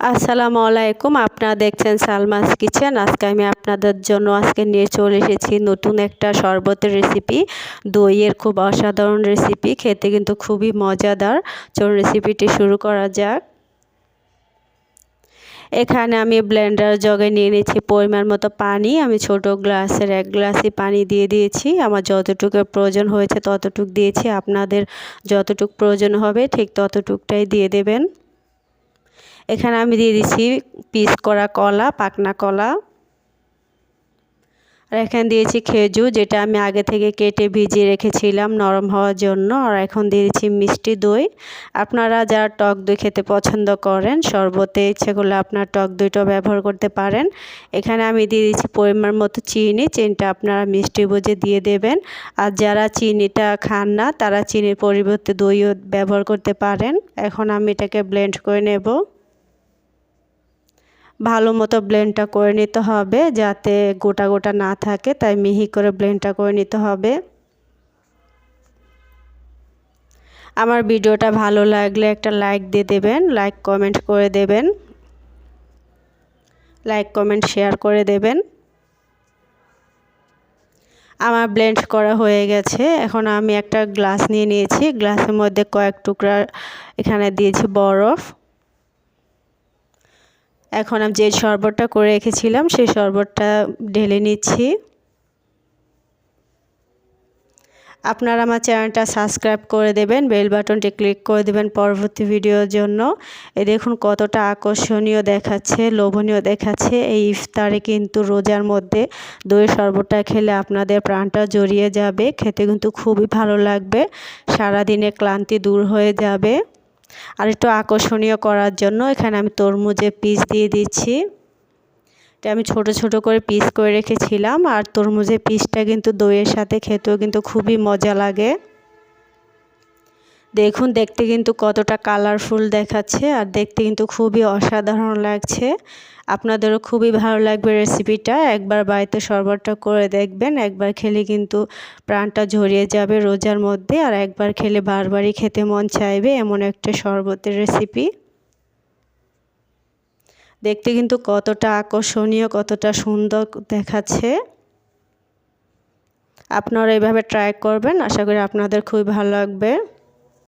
আসসালামু আলাইকুম। আপনারা দেখছেন সালমাস কিচেন। আজকে আমি আপনাদের জন্য আজকে নিয়ে চলে এসেছি নতুন একটা শরবতের রেসিপি দইয়ের খুব অসাধারণ রেসিপি খেতে কিন্তু খুবই মজাদার। চলুন রেসিপিটি শুরু করা যাক। এখানে আমি ব্লেন্ডার জগে নিয়ে নিয়েছি পরিমাণ মতো পানি। আমি ছোট গ্লাসের এক গ্লাসই পানি দিয়ে দিয়েছি। আমার যতটুকু প্রয়োজন হয়েছে ততটুক দিয়েছি। আপনাদের যতটুক প্রয়োজন হবে ঠিক ততটুকটাই দিয়ে দেবেন। এখানে আমি দিয়ে দিচ্ছি পিস করা কলা, পাকনা কলা। আর এখানে দিয়েছি খেজুর যেটা আমি আগে থেকে কেটে ভিজিয়ে রেখেছিলাম নরম হওয়ার জন্য। আর এখন দিয়ে দিচ্ছি মিষ্টি দই। আপনারা যারা টক দই খেতে পছন্দ করেন, শরবতে ইচ্ছে করলে আপনার টক দইটাও ব্যবহার করতে পারেন। এখানে আমি দিয়ে দিচ্ছি পরিমাণ মতো চিনি, চিনিটা আপনারা মিষ্টি বুঝে দিয়ে দেবেন। আর যারা চিনিটা খান না, তারা চিনির পরিবর্তে দইও ব্যবহার করতে পারেন। এখন আমি এটাকে ব্লেন্ড করে নেব। ভালো মতো ব্লেন্ডটা করে নিতে হবে যাতে গোটা গোটা না থাকে, তাই মিহি করে ব্লেন্ডটা করে নিতে হবে। আমার ভিডিওটা ভালো লাগলে একটা লাইক দিয়ে দেবেন লাইক কমেন্ট করে দেবেন। লাইক কমেন্ট শেয়ার করে দেবেন। আমার ব্লেন্ড করা হয়ে গেছে। এখন আমি একটা গ্লাস নিয়ে নিয়েছি। গ্লাসের মধ্যে কয়েক টুকরা এখানে দিয়েছি বরফ। এখন আমি যে শরবতটা করে রেখেছিলাম, সেই শরবতটা ঢেলে নিচ্ছি। আপনারা আমার চ্যানেলটা সাবস্ক্রাইব করে দেবেন, বেল বাটনটি ক্লিক করে দেবেন পরবর্তী ভিডিওর জন্য। এ দেখুন কতটা আকর্ষণীয় দেখাচ্ছে, লোভনীয় দেখাচ্ছে। এই ইফতারে কিন্তু রোজার মধ্যে দই শরবতটা খেলে আপনাদের প্রাণটা জড়িয়ে যাবে, খেতে কিন্তু খুবই ভালো লাগবে সারাদিনে ক্লান্তি দূর হয়ে যাবে। আর একটু আকর্ষণীয় করার জন্য এখানে আমি তরমুজের পিস দিয়ে দিচ্ছি। এটা আমি ছোট ছোট করে পিস করে রেখেছিলাম আর তরমুজের পিসটা কিন্তু দইয়ের সাথে খেতেও কিন্তু খুবই মজা লাগে। দেখুন, দেখতে কিন্তু কতটা কালারফুল দেখাচ্ছে আর দেখতে কিন্তু খুবই অসাধারণ লাগছে। আপনাদেরও খুবই ভালো লাগবে রেসিপিটা একবার বাড়িতে শরবতটা করে দেখবেন। একবার খেলে কিন্তু প্রাণটা ঝরিয়ে যাবে রোজার মধ্যে আর একবার খেলে বারবারই খেতে মন চাইবে এমন একটা শরবতের রেসিপি দেখতে কিন্তু কতটা আকর্ষণীয়, কতটা সুন্দর দেখাচ্ছে। আপনারা এইভাবে ট্রাই করবেন, আশা করি আপনাদের খুবই ভালো লাগবে।